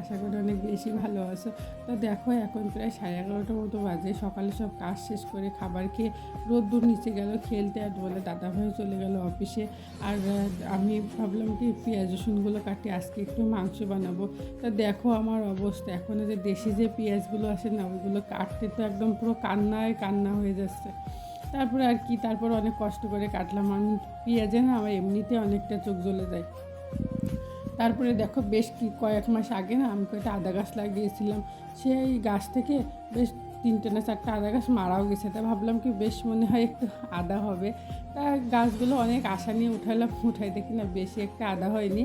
আশা করি অনেক বেশি ভালো আছো। তো দেখো, এখন প্রায় সাড়ে এগারোটার মতো বাজে। সকালে সব কাজ শেষ করে খাবার খেয়ে রোদ্দুর নিচে গেল, খেলতে আর বলে দাদাভাই চলে গেল অফিসে। আর আমি ভাবলাম কি, পেঁয়াজ রসুনগুলো কাটি, আজকে একটু মাংস বানাবো। তা দেখো আমার অবস্থা, এখন যে দেশি যে পেঁয়াজগুলো আসে না ওইগুলো কাটতে তো একদম পুরো কান্নায় কান্না হয়ে যাচ্ছে। তারপরে আর কি, তারপর অনেক কষ্ট করে কাটলাম। আমি পেঁয়াজে না, আমার এমনিতে অনেকটা চোখ জ্বলে যায়। তারপরে দেখো বেশ কি কয়েক মাস আগে না আমি কয়েকটা আদা গাছ লাগিয়েছিলাম। সেই গাছ থেকে বেশ তিনটে না চারটে আদা গাছ মারাও গেছে। তা ভাবলাম কি বেশ মনে হয় একটু আদা হবে। তা গাছগুলো অনেক আশা নিয়ে উঠালাম। উঠাই দেখি না বেশি একটা আদা হয়নি।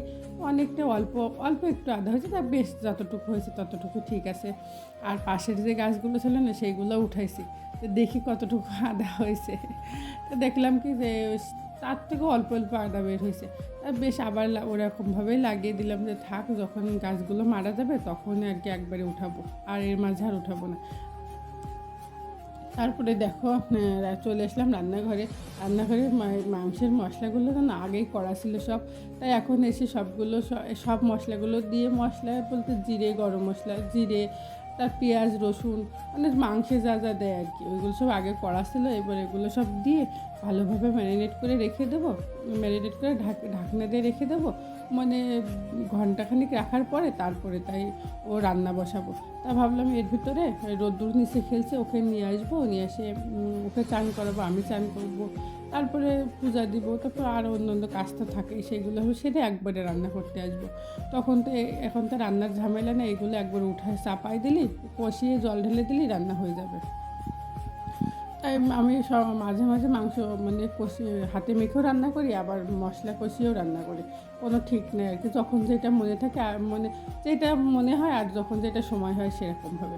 অনেকটা অল্প অল্প একটু আদা হয়েছে। তা বেশ যতটুকু হয়েছে ততটুকু ঠিক আছে। আর পাশের যে গাছগুলো ছিল না সেইগুলো উঠাইছি। তো দেখি কতটুকু আদা হয়েছে। তো দেখলাম কি যে তার থেকেও অল্প অল্প আদা বের হয়েছে। বেশ আবার ওরকমভাবেই লাগিয়ে দিলাম যে থাক, যখন গাছগুলো মারা যাবে তখন আর কি একবারে উঠাবো। আর এর মাঝে আর উঠাবো না। তারপরে দেখো চলে আসলাম রান্নাঘরে। রান্নাঘরে মাংসের মশলাগুলো তো না আগেই করা ছিল সব। তাই এখন এসে সবগুলো সব মশলাগুলো দিয়ে মশলা বলতে জিরে, গরম মশলা, জিরে তার পেঁয়াজ, রসুন মানে মাংসে যা যা দেয় আর কি। ওইগুলো সব আগে করা ছিল, এবার এগুলো সব দিয়ে ভালোভাবে ম্যারিনেট করে রেখে দেবো। ম্যারিনেট করে ঢাক, ঢাকনা দিয়ে রেখে দেবো। মানে ঘন্টাখানিক রাখার পরে তারপরে তাই ও রান্না বসাবো। তা ভাবলাম এর ভিতরে রোদ্দুর নিচে খেলছে, ওকে নিয়ে আসব, নিয়ে এসে ওকে চান করাবো, আমি চান করব। তারপরে পূজা দিব, তারপর আর অন্য অন্য কাজ তো থাকেই সেগুলো সেটা একবারে রান্না করতে আসব। তখন তো এখন তো রান্নার ঝামেলা না এগুলো একবার উঠায় চাপাই দিলি, কষিয়ে জল ঢেলে দিলি, রান্না হয়ে যাবে। তাই আমি সব মাঝে মাঝে মাংস মানে কষি, হাতে মেখেও রান্না করি, আবার মশলা কষিয়েও রান্না করি। কোনো ঠিক নেই আর কি। যখন যেটা মনে থাকে, আর মানে যেটা মনে হয়, আর যখন যেটা সময় হয় সেরকমভাবে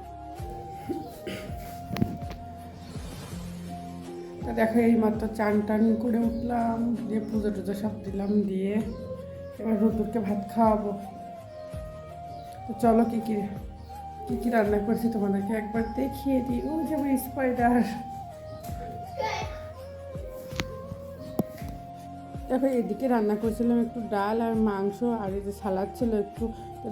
তা দেখো এই মাত্র চান টান করে উঠলাম, দিয়ে পুজো টুজো সব দিলাম, দিয়ে এবার রোদ্দুরকে ভাত খাওয়াবো। তো চলো কী কী কী কী রান্না করছি তোমাদেরকে একবার দেখিয়ে দিই। ও যেমন স্পাইডার দেখো এদিকে রান্না করেছিলাম একটু ডাল আর মাংস, আর এই যে সালাদ ছিল একটু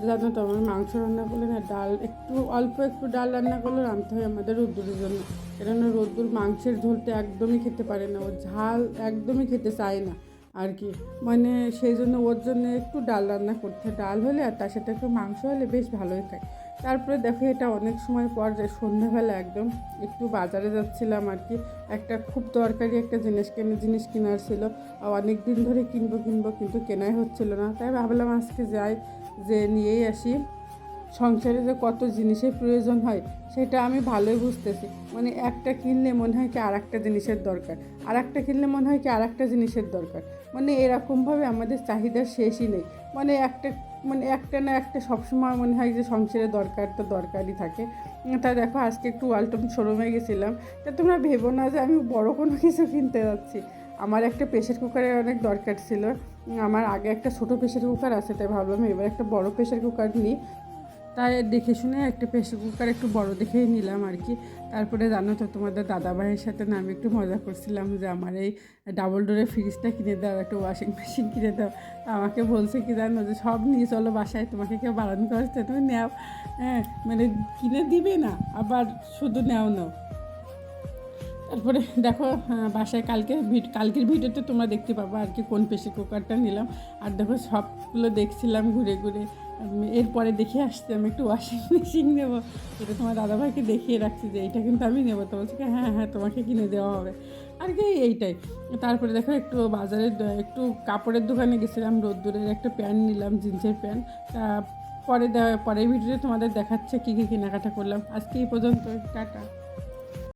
জানো তো, আমার মাংস রান্না করলে না ডাল, একটু অল্প একটু ডাল রান্না করলে রাঁধতে হয় আমাদের রোদ্দুরের জন্য। কেননা রোদ্দুর মাংসের ঝোলটা একদমই খেতে পারে না ও ঝাল একদমই খেতে চায় না আর কি। মানে সেই জন্য ওর জন্য একটু ডাল রান্না করতে। ডাল হলে আর তার সাথে একটু মাংস হলে বেশ ভালোই খায়। তারপরে দেখো এটা অনেক সময় পর সন্ধ্যাবেলা একদম একটু বাজারে যাচ্ছিলাম আর কি। একটা খুব দরকারি একটা জিনিস কেনা, জিনিস কেনার ছিল। অনেক দিন ধরে কিনবো কিনবো কিন্তু কেনাই হচ্ছিল না। তাই ভাবলাম আজকে যাই, যে নিয়েই আসি। সংসারে যে কত জিনিসের প্রয়োজন হয়, সেটা আমি ভালোই বুঝতেছি। মানে একটা কিনলে মনে হয় কি আর একটা জিনিসের দরকার। আর একটা কিনলে মনে হয় কি আর একটা জিনিসের দরকার। মানে এরকমভাবে আমাদের চাহিদার শেষই নেই। মানে একটা মানে একটা না একটা সবসময় মনে হয় যে সংসারের দরকার তো দরকারই থাকে। তা দেখো, আজকে একটু ওয়ালটন শোরুমে গেছিলাম। তা তোমরা ভেবো না যে আমি বড় কোনো কিছু কিনতে যাচ্ছি। আমার একটা প্রেশার কুকারের অনেক দরকার ছিল। আমার আগে একটা ছোটো প্রেশার কুকার আছে, তাই ভাবলাম এবার একটা বড় প্রেশার কুকার নিই। তাই দেখে শুনে একটা প্রেশার কুকার একটু বড় দেখেই নিলাম আর কি। তারপরে জানো তো তোমাদের দাদা ভাইয়ের সাথে না আমি একটু মজা করছিলাম যে আমার এই ডাবল ডোরের ফ্রিজটা কিনে দাও, একটা ওয়াশিং মেশিন কিনে দাও। আমাকে বলছে কি জানো যে, সব নিয়ে চলো বাসায়, তোমাকে কেউ বারণ করছে, তুমি নেও। হ্যাঁ মানে কিনে দিবে না, আবার শুধু নেও, নাও। তারপরে দেখো বাসায় কালকে কালকের ভিডিওতে তোমরা দেখতে পাবো আর কি কোন প্রেশার কুকারটা নিলাম। আর দেখো সবগুলো দেখছিলাম ঘুরে ঘুরে। এরপরে দেখে আসছি আমি একটু ওয়াশিং মেশিন নেব। এটা তোমার দাদাভাইকে দেখিয়ে রাখছি যে এইটা কিন্তু আমি নেব। তো বলছে কি, হ্যাঁ হ্যাঁ তোমাকে কিনে দেওয়া হবে। আর কি এইটাই। তারপরে দেখো একটু বাজারে দ- একটু কাপড়ের দোকানে গেছিলাম রোদ্দুরের একটা প্যান্ট নিলাম জিন্সের প্যান্ট তা পরে পরের ভিডিওতে তোমাদের দেখাচ্ছে কী কী কেনাকাটা করলাম। আজকে এই পর্যন্ত টাটা।